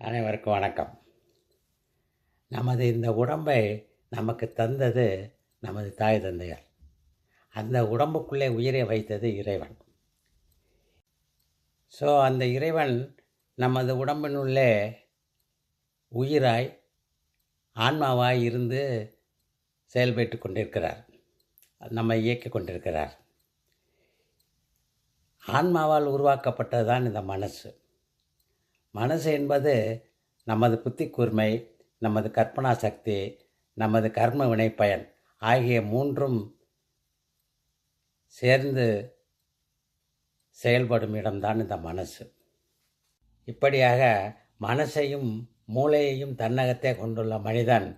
அனைவருக்கும் வணக்கம். நமது இந்த உடம்பை நமக்கு தந்தது நமது தாய் தந்தையார். அந்த உடம்புக்குள்ளே உயிரை வைத்தது இறைவன். ஸோ அந்த இறைவன் நமது உடம்பினுள்ளே உயிராய் ஆன்மாவாய் இருந்து செயல்பட்டு கொண்டிருக்கிறார். நம்மை இயக்கி கொண்டிருக்கிறார். ஆன்மாவால் உருவாக்கப்பட்டது தான் இந்த மனசு. மனசு என்பது நமது புத்தி கூர்மை நமது கற்பனா சக்தி நமது கர்ம வினைப்பயன் ஆகிய மூன்றும் சேர்ந்து செயல்படும் இடம்தான் இந்த மனசு. இப்படியாக மனசையும் மூளையையும் தன்னகத்தே கொண்டுள்ள மனிதன்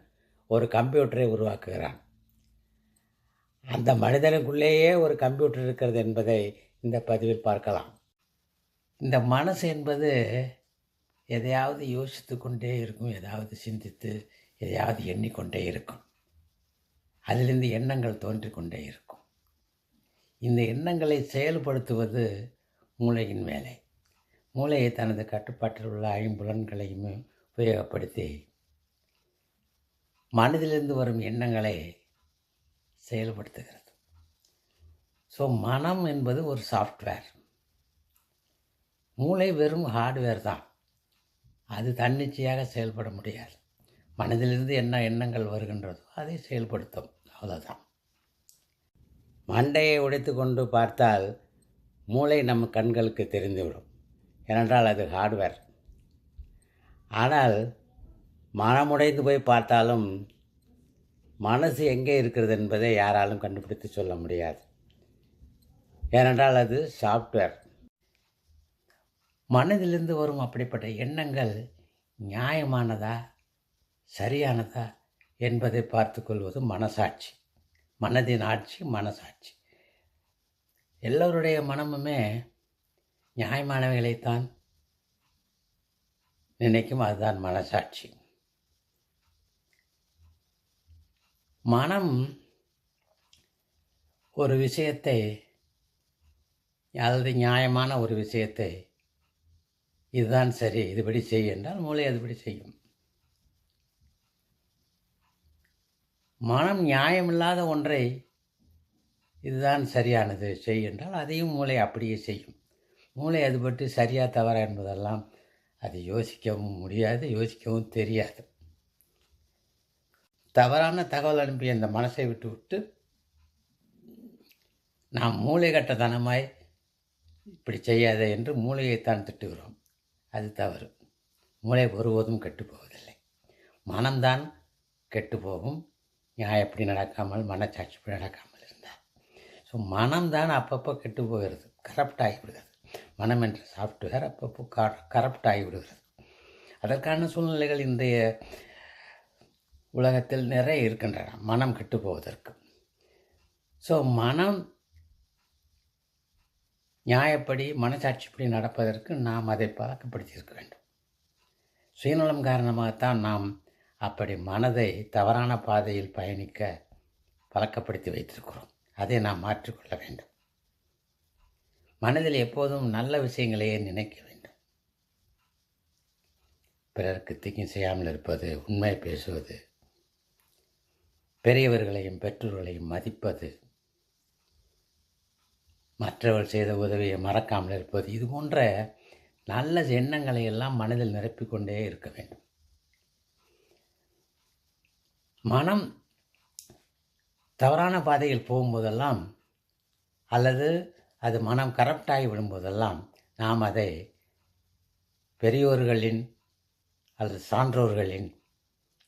ஒரு கம்ப்யூட்டரை உருவாக்குகிறான். அந்த மனிதனுக்குள்ளேயே ஒரு கம்ப்யூட்டர் இருக்கிறது என்பதை இந்த பதிவில் பார்க்கலாம். இந்த மனசு என்பது எதையாவது யோசித்து கொண்டே இருக்கும் எதாவது சிந்தித்து எதையாவது எண்ணிக்கொண்டே இருக்கும். அதிலிருந்து எண்ணங்கள் தோன்றிக்கொண்டே இருக்கும். இந்த எண்ணங்களை செயல்படுத்துவது மூளையின் வேலை. மூளையை தனது கட்டுப்பாட்டில் உள்ள ஐம்புலன்களையும் உபயோகப்படுத்தி மனதிலிருந்து வரும் எண்ணங்களை செயல்படுத்துகிறது. ஸோ மனம் என்பது ஒரு சாஃப்ட்வேர் மூளை வெறும் ஹார்ட்வேர் தான். அது தன்னிச்சையாக செயல்பட முடியாது. மனதிலிருந்து என்ன எண்ணங்கள் வருகின்றதோ அதை செயல்படுத்தும். அவ்வளோதான் மண்டையை உடைத்து கொண்டு பார்த்தால் மூளை நம் கண்களுக்கு தெரிந்துவிடும். ஏனென்றால் அது ஹார்ட்வேர் ஆனால் மனமுடைந்து போய் பார்த்தாலும் மனசு எங்கே இருக்கிறது என்பதை யாராலும் கண்டுபிடித்து சொல்ல முடியாது. ஏனென்றால் அது சாஃப்ட்வேர் மனதிலிருந்து வரும் அப்படிப்பட்ட எண்ணங்கள் நியாயமானதா சரியானதா என்பதை பார்த்து கொள்வது மனசாட்சி. மனதின் ஆட்சி மனசாட்சி. எல்லோருடைய மனமுமே நியாயமானவைகளைத்தான் நினைக்கும் அதுதான் மனசாட்சி. மனம் ஒரு விஷயத்தை அல்லது நியாயமான ஒரு விஷயத்தை இதுதான் சரி இதுபடி செய் என்றால் மூளை அதுபடி செய்யும். மனம் நியாயமில்லாத ஒன்றை இதுதான் சரியானது செய் என்றால் அதையும் மூளை அப்படியே செய்யும். மூளை அது பற்றி சரியாக தவறா என்பதெல்லாம் அது யோசிக்கவும் முடியாது யோசிக்கவும் தெரியாது. தவறான தகவல் அனுப்பிய இந்த மனசை விட்டு விட்டு நாம் மூளை கட்டதனமாய் இப்படி செய்யாத என்று மூளையைத்தான் திட்டுகிறோம். அது தவறு. மூளை ஒருபோதும் கெட்டுப்போவதில்லை. மனம்தான் கெட்டுப்போகும். எப்படி நடக்காமல் மனச்சாட்சிப்படி நடக்காமல் இருந்தார் ஸோ மனம்தான் அப்பப்போ கெட்டு போகிறது கரப்ட் ஆகிவிடுகிறது. மனம் என்ற சாஃப்ட்வேர் அப்பப்போ க கரப்ட் ஆகிவிடுகிறது. அதற்கான சூழ்நிலைகள் இன்றைய உலகத்தில் நிறைய இருக்கின்றன. மனம் கெட்டு போவதற்கு ஸோ மனம் நியாயப்படி மனசாட்சிப்படி நடப்பதற்கு நாம் அதை பழக்கப்படுத்தியிருக்க வேண்டும். சுயநலம் காரணமாகத்தான் நாம் அப்படி மனதை தவறான பாதையில் பயணிக்க பழக்கப்படுத்தி வைத்திருக்கிறோம். அதை நாம் மாற்றிக்கொள்ள வேண்டும். மனதில் எப்போதும் நல்ல விஷயங்களையே நினைக்க வேண்டும். பிறருக்கு தீங்கு செய்யாமல் இருப்பது உண்மை பேசுவது பெரியவர்களையும் பெற்றோர்களையும் மதிப்பது மற்றவர் செய்த உதவியை மறக்காமல் இருப்பது. இது போன்ற நல்ல எண்ணங்களை எல்லாம் மனதில் நிரப்பிக்கொண்டே இருக்க வேண்டும். மனம் தவறான பாதையில் போகும்போதெல்லாம் அல்லது அது மனம் கரப்டாகி விடும்போதெல்லாம் நாம் அதை பெரியோர்களின் அல்லது சான்றோர்களின்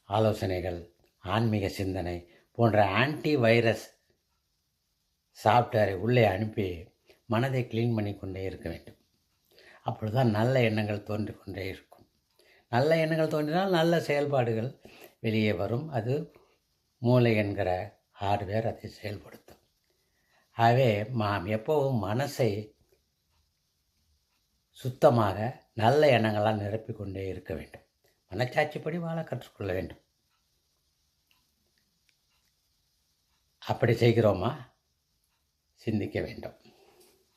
ஆலோசனைகள் ஆன்மீக சிந்தனை போன்ற ஆன்டி வைரஸ் சாஃப்ட்வேரை உள்ளே அனுப்பி மனதை க்ளீன் பண்ணி கொண்டே இருக்க வேண்டும். அப்பொழுது தான் நல்ல எண்ணங்கள் தோன்றிக்கொண்டே இருக்கும். நல்ல எண்ணங்கள் தோன்றினால் நல்ல செயல்பாடுகள் வெளியே வரும். அது மூளை என்கிற ஹார்ட்வேர் அதை செயல்படுத்தும். ஆகவே நாம் எப்போவும் மனசை சுத்தமாக நல்ல எண்ணங்களால் நிரப்பிக்கொண்டே இருக்க வேண்டும். மனச்சாட்சிப்படி வாழ கற்றுக்கொள்ள வேண்டும். அப்படி செய்கிறோமா? சிந்திக்க வேண்டும்.